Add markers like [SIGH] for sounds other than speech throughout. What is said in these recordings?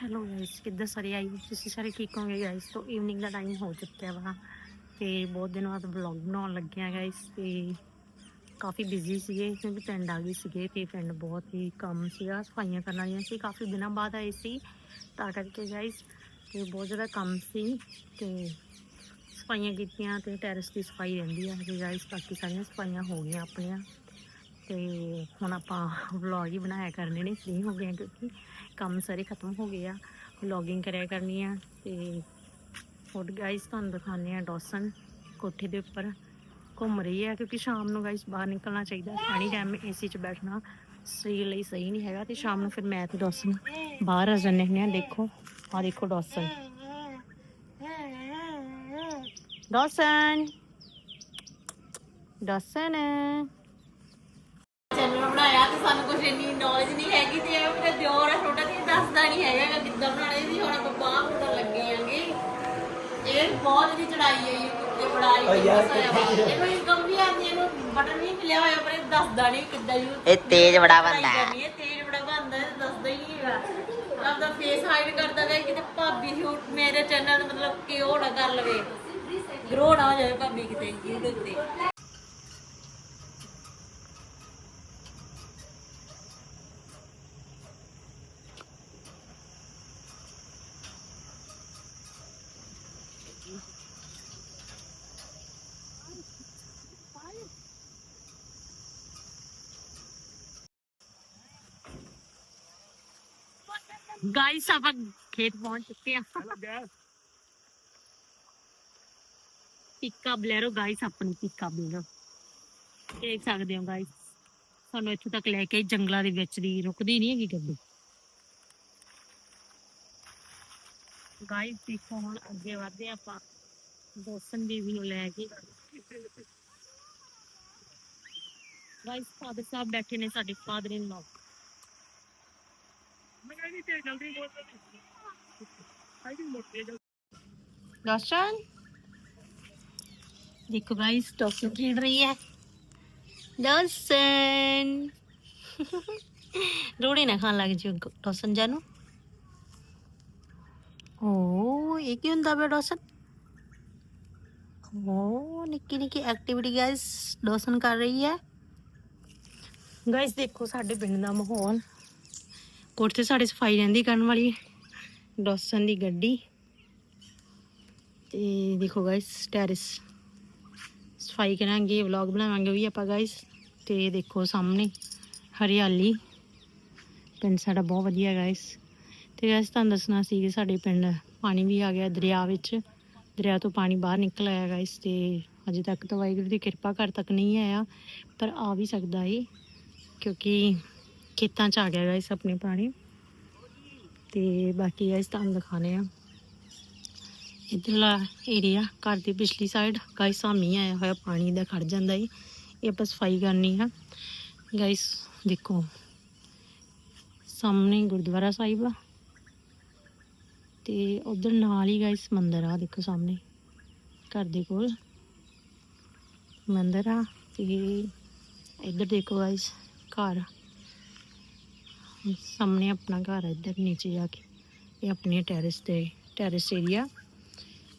Hello guys ਕਿੱਦਾਂ ਸਾਰੇ ਆਈ ਤੁਸੀਂ ਸਾਰੇ ਠੀਕ ਹੋਗੇ ਗਾਇਸ ਤੋਂ ਈਵਨਿੰਗ ਦਾ ਟਾਈਮ ਹੋ ਚੁੱਕਿਆ ਵਾ ਤੇ ਬਹੁਤ ਦਿਨ ਬਾਅਦ ਵਲੌਗ ਬਣਾਉਣ ਲੱਗੇ ਆ ਗਾਇਸ ਤੇ ਕਾਫੀ ਬਿਜ਼ੀ ਸੀਗੇ ਕਿਉਂਕਿ ਪਿੰਡ ਆ ਗਏ ਸੀਗੇ ਤੇ ਪਿੰਡ ਬਹੁਤ ਹੀ ਕੰਮ ਸੀਗਾ, ਸਫਾਈਆਂ ਕਰਨ ਵਾਲੀਆਂ ਸੀ, ਕਾਫੀ ਦਿਨਾਂ ਬਾਅਦ ਆਏ ਸੀ ਤਾਂ ਕਰਕੇ ਗਾਇਸ ਤੇ ਬਹੁਤ ਜ਼ਿਆਦਾ ਕੰਮ ਸੀ ਤੇ ਸਫਾਈਆਂ ਕੀਤੀਆਂ ਤੇ ਟੈਰਸ ਦੀ ਸਫ਼ਾਈ ਰਹਿੰਦੀ ਆ ਤੇ ਗਾਇਸ ਬਾਕੀ ਸਾਰੀਆਂ ਸਫਾਈਆਂ ਹੋ ਗਈਆਂ ਆਪਣੀਆਂ ਤੇ ਹੁਣ ਆਪਾਂ ਵਲੌਗ ਹੀ ਬਣਾਇਆ ਕਰਨੇ ਨੇ ਫ੍ਰੀ ਹੋ ਗਏ ਕਿਉਂਕਿ ਕੰਮ ਸਾਰੇ ਖਤਮ ਹੋ ਗਏ ਆ। ਵਲੌਗਿੰਗ ਕਰਿਆ ਕਰਨੀ ਆ ਤੇ ਹੋਰ ਗਾਇਸ ਤੁਹਾਨੂੰ ਦਿਖਾਉਂਦੇ ਆ ਡੌਸਨ ਕੋਠੇ ਦੇ ਉੱਪਰ ਘੁੰਮ ਰਹੀ ਹੈ ਕਿਉਂਕਿ ਸ਼ਾਮ ਨੂੰ ਗਾਇਸ ਬਾਹਰ ਨਿਕਲਣਾ ਚਾਹੀਦਾ ਐਨੀ ਟਾਈਮ ਏਸੀ 'ਚ ਬੈਠਣਾ ਸਰੀਰ ਲਈ ਸਹੀ ਨਹੀਂ ਹੈਗਾ ਤੇ ਸ਼ਾਮ ਨੂੰ ਫਿਰ ਮੈਂ ਤੇ ਡੌਸਨ ਬਾਹਰ ਆ ਜਾਂਦੇ ਹੁੰਦੇ ਆ, ਦੇਖੋ ਆ ਦੇਖੋ ਡੌਸਨ। ਡੌਸਨ। ਡੌਸਨ। ਚੈਨਲ ਬਣਾਇਆ ਤੇ ਸਾਨੂੰ ਕੁਝ ਇੰਨੀ ਨੌਲੇਜ ਨਹੀਂ ਹੈਗੀ ਤੇ ਇਹ ਮੇਰਾ ਦਿਓਰ ਆ ਛੋਟਾ ਤੇ ਦੱਸਦਾ ਨਹੀਂ ਹੈਗਾ ਕਿ ਕਿੱਦਾਂ ਬਣਾਉਣੇ ਸੀ ਹੁਣ ਆਪਾਂ ਬਾਹਰ ਬਣਾਉਣ ਲੱਗੇ ਆਂਗੇ। ਇਹ ਬਹੁਤ ਦੀ ਚੜਾਈ ਹੈ YouTube ਤੇ ਬੜਾਈ ਇਹਨੂੰ ਇਨਕਮ ਵੀ ਆਉਂਦੀ ਹੈ, ਇਹਨੂੰ ਬਟਨ ਨਹੀਂ ਮਿਲਿਆ ਹੋਇਆ ਪਰ ਇਹ ਦੱਸਦਾ ਨਹੀਂ ਕਿੱਦਾਂ ਯੂਜ਼ ਇਹ ਤੇਜ਼ ਬੜਾ ਬੰਦਾ ਹੈ। ਇਹ ਤੇਜ਼ ਬੜਾ ਬੰਦਾ ਹੈ ਦੱਸਦਾ ਹੀ ਨਹੀਂ ਹੈਗਾ। ਆਪਦਾ ਫੇਸ ਹਾਈਡ ਕਰਦਾ ਹੈ ਕਿਤੇ ਭਾਬੀ ਹੀ ਮੇਰੇ ਚੈਨਲ ਮਤਲਬ ਕਿ ਉਹ ਨਾ ਕਰ ਲਵੇ। ਗਰੋ ਨਾ ਹੋ ਜਾਵੇ ਭਾਬੀ ਕਿਤੇ YouTube ਤੇ ਗਾਇਸ ਆਪਾਂ ਖੇਤ ਪਹੁੰਚ ਚੁੱਕੇ ਆ ਪਿੱਕਾ ਬਲੈਰੋ ਗਾਇਸ ਆਪਣੀ ਪਿੱਕਾ ਬਲੈਰੋ। ਦੇਖ ਸਕਦੇ ਹੋ ਗਾਇਸ ਸਾਨੂੰ ਇੱਥੇ ਤੱਕ ਲੈ ਕੇ ਜੰਗਲਾਂ ਦੇ ਵਿੱਚ ਦੀ ਰੁਕਦੀ ਨਹੀਂ ਹੈਗੀ ਗੱਡੀ। ਗਾਇਸ ਦੇਖੋ ਹੁਣ ਅੱਗੇ ਵਧਦੇ ਆਪਾਂ। ਦੋਸਨ ਬੀਵੀ ਨੂੰ ਲੈ ਕੇ। ਗਾਇਸ ਫਾਦਰ ਸਾਹਿਬ ਬੈਠੇ ਨੇ ਸਾਡੇ ਫਾਦਰ ਇਨ ਲਾਅ दर्शन देखो गाइस डॉक्टर खेल रही है दर्शन रोड़ी ना खान लग जी डॉसन जानू ओ ये की ਹੁੰਦਾ ਬੇ ਡੌਸਨ ਓ ਨਿੱਕੀ ਨਿੱਕੀ ਐਕਟੀਵਿਟੀ ਗਾਇਸ ਡੌਸਨ ਕਰ ਰਹੀ ਹੈ ਗਾਇਸ ਦੇਖੋ ਸਾਡੇ ਪਿੰਡ ਦਾ ਮਾਹੌਲ ਕੋਠੇ ਤੇ ਸਾਡੇ ਸਫ਼ਾਈ ਰਹਿੰਦੀ ਕਰਨ ਵਾਲੀ ਡੌਸਨ ਦੀ ਗੱਡੀ। ਤੇ ਦੇਖੋ ਗਾਇਸ ਟੈਰਿਸ ਸਫ਼ਾਈ ਕਰਾਂਗੇ ਵਲੌਗ ਬਣਾਵਾਂਗੇ ਵੀ ਆਪਾਂ ਗਾਇਸ ਤੇ ਦੇਖੋ ਸਾਹਮਣੇ, ਹਰਿਆਲੀ। ਪਿੰਡ ਸਾਡਾ ਬਹੁਤ ਵਧੀਆ ਗਾਇਸ ਤੇ ਗਾਇਸ ਤੁਹਾਨੂੰ ਦੱਸਣਾ ਸੀ ਕਿ ਸਾਡੇ ਪਿੰਡ ਪਾਣੀ ਵੀ ਆ ਗਿਆ ਦਰਿਆ ਵਿੱਚ। ਦਰਿਆ ਤੋਂ ਪਾਣੀ ਬਾਹਰ ਨਿਕਲ ਆਇਆ ਗਾਇਸ ਤੇ ਅਜੇ ਤੱਕ ਤਾਂ ਵਾਹਿਗੁਰੂ ਦੀ ਕਿਰਪਾ ਘਰ ਤੱਕ ਨਹੀਂ ਆਇਆ। ਪਰ ਆ ਵੀ ਸਕਦਾ ਏ, ਕਿਉਂਕਿ ਖੇਤਾਂ 'ਚ ਆ ਗਿਆ ਗਾਇਸ ਆਪਣੇ ਪਾਣੀ ਤੇ ਬਾਕੀ ਗਾਇਸ ਤੁਹਾਨੂੰ ਦਿਖਾਣੇ ਆ ਇਧਰਲਾ ਏਰੀਆ ਘਰ ਦੀ ਪਿਛਲੀ ਸਾਈਡ ਗਾਇਸ ਆ ਮੀਂਹ ਆਇਆ ਹੋਇਆ, ਪਾਣੀ ਦਾ ਖੜ ਜਾਂਦਾ ਏ ਇਹ ਆਪਾਂ ਸਫ਼ਾਈ ਕਰਨੀ ਆ। ਗਾਇਸ ਦੇਖੋ। ਸਾਹਮਣੇ ਗੁਰਦੁਆਰਾ ਸਾਹਿਬ ਆ। ਤੇ ਉਧਰ ਨਾਲ ਹੀ ਗਾਇਸ ਮੰਦਿਰ ਆ, ਦੇਖੋ ਸਾਹਮਣੇ। ਘਰ ਦੇ ਕੋਲ ਮੰਦਿਰ ਆ। ਤੇ ਇੱਧਰ ਦੇਖੋ ਗਾਇਸ ਘਰ। ਸਾਹਮਣੇ ਆਪਣਾ ਘਰ ਆ ਇੱਧਰ, ਨੀਚੇ ਜਾ ਕੇ। ਇਹ ਆਪਣੇ ਟੈਰਿਸ ਤੇ ਟੈਰਿਸ ਏਰੀਆ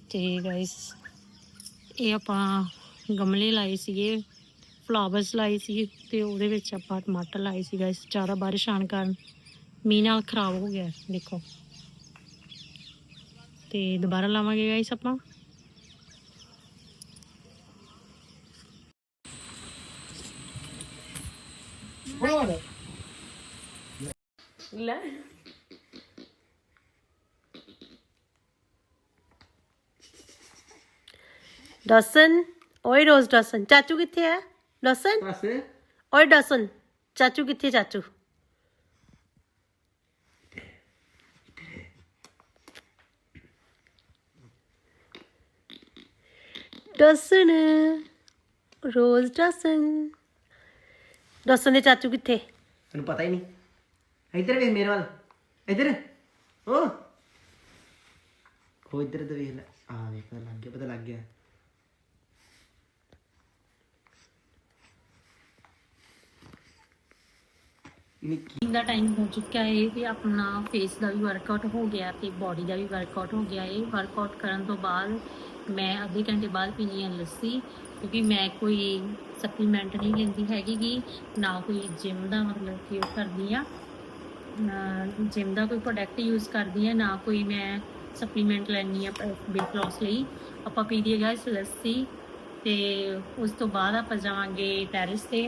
ਤੇ ਗਾਇਸ ਇਹ ਆਪਾਂ ਗਮਲੇ ਲਾਏ ਸੀਗੇ ਫਲਾਵਰਸ ਲਾਏ ਸੀ ਤੇ ਉਹਦੇ ਵਿੱਚ ਆਪਾਂ ਟਮਾਟਰ ਲਾਏ ਸੀ ਗਾਇਸ ਜ਼ਿਆਦਾ ਬਾਰਿਸ਼ ਆਣ ਕਾਰਨ ਮੀਂਹ ਨਾਲ ਖਰਾਬ ਹੋ ਗਿਆ, ਦੇਖੋ। ਤੇ ਦੁਬਾਰਾ ਲਾਵਾਂਗੇ ਗਾਇਸ ਆਪਾਂ। ਲੈ ਡਸਨ ਓਏ ਰੋਜ਼ ਡਸਨ ਚਾਚੂ ਕਿੱਥੇ ਹੈ ਡਸਨ ਪਾਸੇ ਓਏ ਡਸਨ ਚਾਚੂ ਕਿੱਥੇ ਚਾਚੂ ਡਸਨ ਰੋਜ਼ ਡਸਨ ਡਸਨ ਦੇ ਚਾਚੂ ਕਿੱਥੇ ਤੈਨੂੰ ਪਤਾ ਹੀ ਨਹੀਂ ਇੱਧਰ ਵੇਖ ਮੇਰੇ ਵੱਲ ਇੱਧਰ ਓ ਉਹ ਇੱਧਰ ਤੇ ਵੇਖ ਲੈ ਆ ਵੇਖ ਪਤਾ ਲੱਗ ਗਿਆ ਪਤਾ ਲੱਗ ਗਿਆ ਨਿੱਕੀ ਦਾ ਟਾਈਮ ਹੋ ਚੁੱਕਿਆ ਹੈ ਤੇ ਆਪਣਾ ਫੇਸ ਦਾ ਵੀ ਵਰਕਆਊਟ ਹੋ ਗਿਆ ਤੇ ਬਾਡੀ ਦਾ ਵੀ ਵਰਕਆਊਟ ਹੋ ਗਿਆ ਹੈ। ਵਰਕਆਊਟ ਕਰਨ ਤੋਂ ਬਾਅਦ ਮੈਂ ਅੱਧੇ ਘੰਟੇ ਬਾਅਦ ਪੀਣੀ ਹੈ ਲੱਸੀ, ਕਿਉਂਕਿ ਮੈਂ ਕੋਈ ਸਪਲੀਮੈਂਟ ਨਹੀਂ ਲੈਂਦੀ ਹੈਗੀ ਗੀ, ਨਾ ਕੋਈ ਜਿਮ ਦਾ ਮਤਲਬ ਕਿ ਉਹ ਕਰਦੀ ਆ ਜਿਮ ਦਾ ਕੋਈ ਪ੍ਰੋਡਕਟ ਯੂਜ਼ ਕਰਦੀ ਹੈ, ਨਾ ਕੋਈ ਮੈਂ ਸਪਲੀਮੈਂਟ ਲੈਣੀ ਆ weight loss ਲਈ। ਆਪਾਂ ਪੀਦੀ ਹੈ ਗਾਇਸ ਲੱਸੀ ਤੇ ਉਸ ਤੋਂ ਬਾਅਦ ਆਪਾਂ ਜਾਵਾਂਗੇ ਟੈਰਿਸ ਤੇ,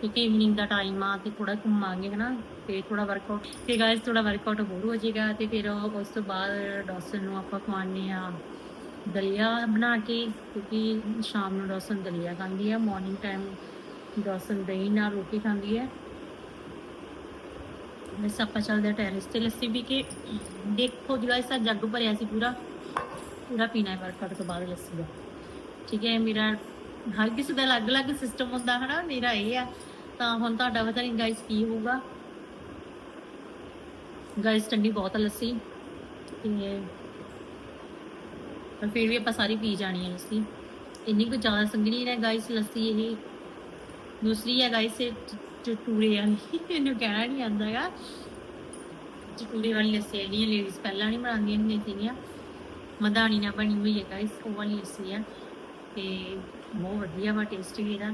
ਕਿਉਂਕਿ ਈਵਨਿੰਗ ਦਾ ਟਾਈਮ ਆ ਤੇ ਥੋੜਾ ਘੁੰਮਾਂਗੇ ਹਨਾ, ਤੇ ਥੋੜਾ ਵਰਕਆਊਟ ਤੇ ਗਾਇਸ ਥੋੜਾ ਵਰਕਆਊਟ ਹੋਰ ਹੋ ਜਾਏਗਾ ਤੇ ਫਿਰ ਉਸ ਤੋਂ ਬਾਅਦ ਡੌਸਨ ਨੂੰ ਆਪਾਂ ਖਵਾਉਂਦੇ ਆ ਦਲੀਆ ਬਣਾ ਕੇ, ਕਿਉਂਕਿ ਸ਼ਾਮ ਨੂੰ ਡੌਸਨ ਦਲੀਆ ਖਾਂਦੀ ਆ ਮਾਰਨਿੰਗ ਟਾਈਮ ਡੌਸਨ ਦਹੀਂ ਨਾਲ ਰੋਟੀ ਖਾਂਦੀ ਹੈ। ਬਸ ਆਪਾਂ ਚੱਲਦੇ ਟੈਰਿਸ ਤੇ। ਲੱਸੀ ਵੀ ਕੇ ਦੇਖੋ ਜਿਹੜਾ ਗਾਇਸ ਜੱਗ ਭਰਿਆ ਸੀ ਪੂਰਾ ਪੂਰਾ ਪੀਣਾ ਹੈ ਵਰਕਆਊਟ ਤੋਂ ਬਾਅਦ ਲੱਸੀ ਦਾ। ਠੀਕ ਹੈ, ਮੇਰਾ ਹਰ ਕਿਸੇ ਦਾ ਅਲੱਗ-ਅਲੱਗ ਸਿਸਟਮ ਹੁੰਦਾ, ਹਨਾ? ਮੇਰਾ ਇਹ ਆ। ਤਾਂ ਹੁਣ ਤੁਹਾਡਾ ਪਤਾ ਨਹੀਂ ਗਾਇਸ ਕੀ ਹੋਊਗਾ। ਗਾਇਸ ਠੰਡੀ ਬਹੁਤ ਆ ਲੱਸੀ। ਤੇ ਪਰ ਫਿਰ ਵੀ ਆਪਾਂ ਸਾਰੀ ਪੀ ਜਾਣੀ ਹੈ ਲੱਸੀ। ਇੰਨੀ ਕੁ ਜ਼ਿਆਦਾ ਸੰਘਣੀ ਹੈ ਗਾਇਸ ਲੱਸੀ ਇਹ। ਦੂਸਰੀ ਹੈ ਗਾਇਸ ਚਟੂਰੇ ਵਾਲੀ ਇਹਨੂੰ ਕਹਿਣਾ ਨਹੀਂ ਆਉਂਦਾਗਾ ਚਟੂਰੇ ਵਾਲੀ ਲੱਸੀ ਜਿਹੜੀ ਲੇਡੀਜ਼ ਪਹਿਲਾਂ ਨਹੀਂ ਬਣਾਉਂਦੀਆਂ ਹੁੰਦੀਆਂ ਸੀਗੀਆਂ। ਮਧਾਣੀ ਨਾਲ ਬਣੀ ਹੋਈ ਹੈ ਗਾਇਸ ਉਹ ਵਾਲੀ ਲੱਸੀ ਆ। ਤੇ ਬਹੁਤ ਵਧੀਆ ਵਾ ਟੇਸਟ ਵੀ ਇਹਦਾ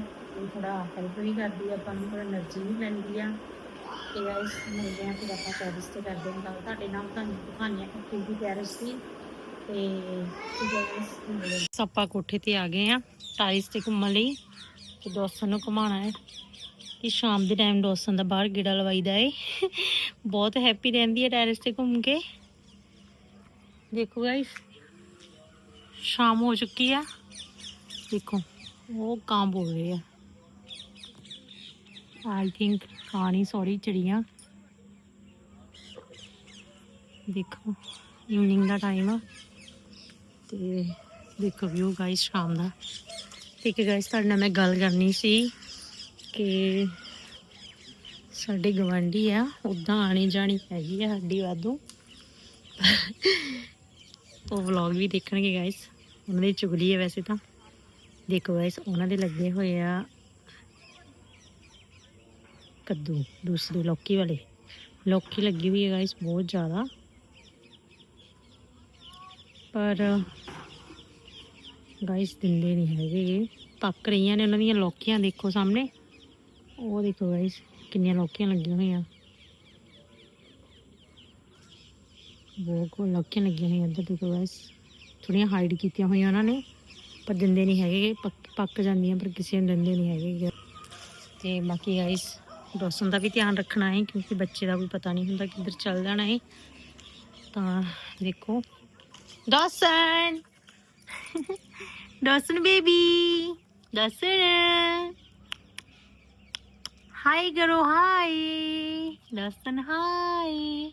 ਥੋੜਾ ਹੈਲਪ ਵੀ ਕਰਦੀ ਆ, ਆਪਾਂ ਨੂੰ ਥੋੜਾ એનર્ਜੀ ਵੀ ਮਿਲਦੀ ਆ। ਤੇ ਗਾਇਸ ਮਿਲਦੇ ਆ ਫਿਰ ਆਪਾਂ ਸਰਵਿਸ ਤੇ ਕਰਦੇ ਹਾਂ। ਤੁਹਾਡੇ ਨਾਲ ਤੁਹਾਨੂੰ ਦਿਖਾਉਂਦੇ ਆ ਐਕਟੀਵਿਟੀ ਟੈਰਸ ਦੀ ਤੇ ਸੱਪਾ ਕੋਠੇ ਤੇ ਆ ਗਏ ਆ, ਟਾਈਸ ਤੇ ਘੁੰਮਣ ਲਈ। ਤੇ ਦੋਸਤਾਂ ਨੂੰ ਘੁਮਾਉਣਾ ਹੈ। ਕਿ ਸ਼ਾਮ ਦੇ ਟਾਈਮ ਦੋਸਤਾਂ ਦਾ ਬਾਹਰ ਗੇੜਾ ਲਵਾਈਦਾ ਏ। ਬਹੁਤ ਹੈਪੀ ਰਹਿੰਦੀ ਹੈ ਟੈਰਸ ਤੇ ਘੁੰਮ ਕੇ। ਦੇਖੋ ਗਾਇਸ ਸ਼ਾਮ ਹੋ ਚੁੱਕੀ ਆ। ਦੇਖੋ, ਉਹ ਕਾਂ ਬੋਲ ਰਹੇ ਆ। ਆਈ ਥਿੰਕ ਕਾਣੀ ਸੌਰੀ ਚਿੜੀਆਂ। ਦੇਖੋ ਇਵਨਿੰਗ ਦਾ ਟਾਈਮ ਆ। ਤੇ ਦੇਖੋ ਵਿਊ ਗਾਇਸ ਸ਼ਾਮ ਦਾ। ਠੀਕ ਹੈ ਗਾਇਸ ਤੁਹਾਡੇ ਨਾਲ ਮੈਂ ਗੱਲ ਕਰਨੀ ਸੀ। ਕਿ ਸਾਡੇ ਗਵਾਂਢੀ ਆ ਉਦਾਂ ਆਣੀ ਜਾਣੀ ਹੈਗੀ ਆ ਸਾਡੀ ਵਾਧੂ। ਉਹ ਵਲੌਗ ਵੀ ਦੇਖਣਗੇ ਗਾਇਸ ਉਹਨਾਂ ਦੀ ਚੁਗਲੀ ਹੈ ਵੈਸੇ ਤਾਂ। ਦੇਖੋ ਗਾਇਸ ਉਹਨਾਂ ਦੇ ਲੱਗੇ ਹੋਏ ਆ ਕੱਦੂ, ਦੂਸਰੇ ਲੌਕੀ ਵਾਲੇ। ਲੌਕੀ ਲੱਗੀ ਹੋਈ ਹੈ ਗਾਇਸ ਬਹੁਤ ਜ਼ਿਆਦਾ। ਪਰ ਗਾਇਸ ਦਿੰਦੇ ਨਹੀਂ ਹੈਗੇ। ਪੱਕ ਰਹੀਆਂ ਨੇ ਉਹਨਾਂ ਦੀਆਂ ਲੌਕੀਆਂ ਦੇਖੋ ਸਾਹਮਣੇ। ਉਹ ਦੇਖੋ ਗਾਇਸ ਕਿੰਨੀਆਂ ਲੌਕੀਆਂ ਲੱਗੀਆਂ ਹੋਈਆਂ। ਬਹੁਤ ਕੋ ਲੌਕੀਆਂ ਲੱਗੀਆਂ ਹੋਈਆਂ ਇੱਧਰ ਦੇਖੋ ਗਾਇਸ ਥੋੜੀਆਂ ਹਾਈਡ ਕੀਤੀਆਂ ਹੋਈਆਂ ਉਹਨਾਂ ਨੇ, ਪਰ ਦਿੰਦੇ ਨਹੀਂ ਹੈਗੇ। ਪੱਕ ਪੱਕ ਜਾਂਦੀਆਂ, ਪਰ ਕਿਸੇ ਨੂੰ ਦਿੰਦੇ ਨਹੀਂ ਹੈਗੇ ਤੇ ਬਾਕੀ ਗਾਇਸ ਡੋਸਨ ਦਾ ਵੀ ਧਿਆਨ ਰੱਖਣਾ ਹੈ, ਕਿਉਂਕਿ ਬੱਚੇ ਦਾ ਕੋਈ ਪਤਾ ਨਹੀਂ ਹੁੰਦਾ ਕਿੱਧਰ ਚੱਲ ਜਾਣਾ ਹੈ। ਤਾਂ ਦੇਖੋ। ਡੋਸਨ ਡੋਸਨ [LAUGHS] ਬੇਬੀ! ਡੋਸਨ ਹਾਈ ਕਰੋ ਹਾਈ ਡੋਸਨ ਹਾਈ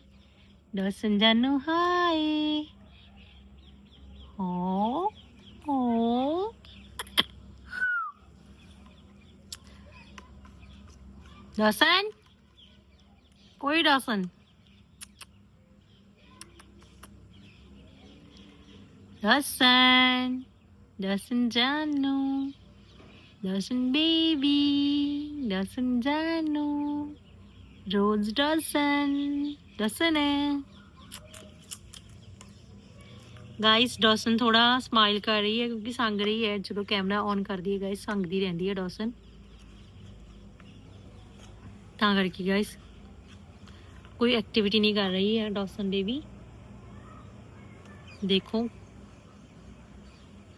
ਡੋਸਨ ਜਾਨੂ ਹਾਈ ਓ ਓ ਡੋਸਨ ਕੋਈ Dasan Dasan, Dasan Janu, Dasan baby, Dasan Janu, Rose Dasan, Dasan ਹੈ ਗਾਇਸ ਡੌਸਨ ਥੋੜਾ ਸਮਾਈਲ ਕਰ ਰਹੀ ਹੈ ਕਿਉਂਕਿ ਸੰਗ ਰਹੀ ਹੈ ਜਦੋਂ ਕੈਮਰਾ ਔਨ ਕਰਦੀ ਹੈ ਗਾਇਸ ਸੰਗਦੀ ਰਹਿੰਦੀ ਹੈ ਡੌਸਨ ਤਾਂ ਕਰਕੇ ਗਾਇਸ ਕੋਈ ਐਕਟੀਵਿਟੀ ਨਹੀਂ ਕਰ ਰਹੀ ਹੈ ਡੌਸਨ ਬੇਬੀ ਦੇਖੋ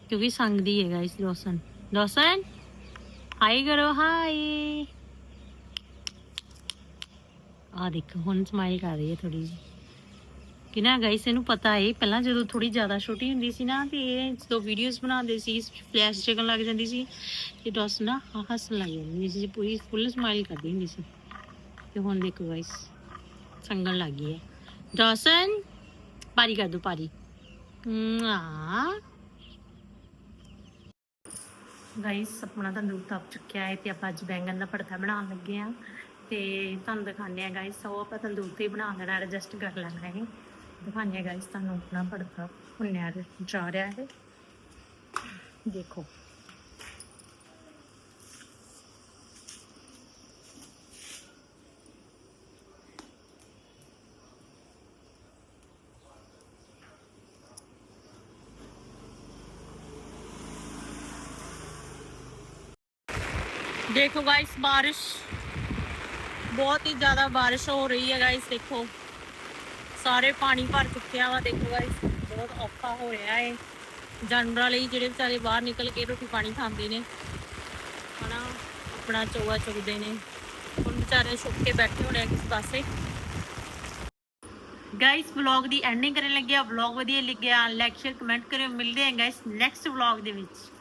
ਕਿਉਂਕਿ ਸੰਗਦੀ ਹੈ ਗਾਇਸ ਡੌਸਨ ਡੌਸਨ ਹਾਈ ਕਰੋ ਹਾਈ ਆ ਦੇਖੋ, ਹੁਣ ਸਮਾਈਲ ਕਰ ਰਹੀ ਹੈ ਥੋੜੀ ਜੀ ਕਿ ਨਾ ਗਾਇਸ ਇਹਨੂੰ ਪਤਾ ਹੈ, ਪਹਿਲਾਂ ਜਦੋਂ ਥੋੜੀ ਜ਼ਿਆਦਾ ਛੋਟੀ ਹੁੰਦੀ ਸੀ ਨਾ, ਤੇ ਇਹ ਜਦੋਂ ਵੀਡੀਓਜ਼ ਬਣਾਉਂਦੇ ਸੀ ਫਲੈਸ਼ ਚੱਕਣ ਲੱਗ ਜਾਂਦੀ ਸੀ, ਤੇ ਡੌਸਨ ਨਾ ਹੱਸਣ ਲੱਗ ਜਾਂਦੀ ਸੀ ਪੂਰੀ ਫੁੱਲ ਸਮਾਈਲ ਕਰਦੀ ਹੁੰਦੀ ਸੀ। ਤੇ ਹੁਣ ਦੇਖੋ ਗਾਇਸ ਸੰਗਣ ਲੱਗ ਗਈ ਹੈ। ਡੋਸਨ ਪਾਰੀ ਕਰ ਦੋ, ਪਾਰੀ। ਆ ਗਾਈਸ ਆਪਣਾ ਤੰਦੂਰ ਤਪ ਚੁੱਕਿਆ ਹੈ ਤੇ ਆਪਾਂ ਅੱਜ ਬੈਂਗਣ ਦਾ ਭੜਥਾ ਬਣਾਉਣ ਲੱਗੇ ਆ ਤੇ ਤੁਹਾਨੂੰ ਦਿਖਾਉਂਦੇ ਆ ਗਾਈਸ ਉਹ ਆਪਾਂ ਤੰਦੂਰ ਤੇ ਹੀ ਬਣਾ ਲੈਣਾ ਐਡਜਸਟ ਕਰ ਲੈਣਾ ਹੈ। ਦਿਖਾਉਂਦੇ ਆ ਗਾਈਸ ਤੁਹਾਨੂੰ ਆਪਣਾ ਭੜਥਾ ਭੁੰਨਿਆ ਜਾ ਰਿਹਾ ਹੈ। ਦੇਖੋ। ਦੇਖੋ ਗਾਇਸ ਬਾਰਿਸ਼ ਬਹੁਤ ਹੀ ਜ਼ਿਆਦਾ ਬਾਰਿਸ਼ ਹੋ ਰਹੀ ਹੈ ਗਾਇਸ ਦੇਖੋ। ਸਾਰੇ ਪਾਣੀ ਭਰ ਚੁੱਕਿਆ ਵਾ, ਦੇਖੋ ਗਾਇਸ ਬਹੁਤ ਔਖਾ ਹੋ ਰਿਹਾ ਹੈ ਜਾਨਵਰਾਂ ਲਈ ਜਿਹੜੇ ਵਿਚਾਰੇ ਬਾਹਰ ਨਿਕਲ ਕੇ ਰੋਟੀ ਪਾਣੀ ਖਾਂਦੇ ਨੇ, ਹਨਾ, ਆਪਣਾ ਚੋਗਾ ਚੁਗਦੇ ਨੇ। ਹੁਣ ਵਿਚਾਰੇ ਛੁੱਪ ਕੇ ਬੈਠੇ ਹੋਣੇ ਆ ਕਿਸ ਪਾਸੇ। ਗਾਇਸ ਵਲੌਗ ਦੀ ਐਂਡਿੰਗ ਕਰਨ ਲੱਗਿਆ ਵਲੌਗ ਵਧੀਆ ਲੱਗਿਆ ਲਾਈਕ ਸ਼ੇਅਰ ਕਮੈਂਟ ਕਰਿਓ। ਮਿਲਦੇ ਹਾਂ ਗਾਇਸ ਨੈਕਸਟ ਵਲੌਗ ਦੇ ਵਿੱਚ।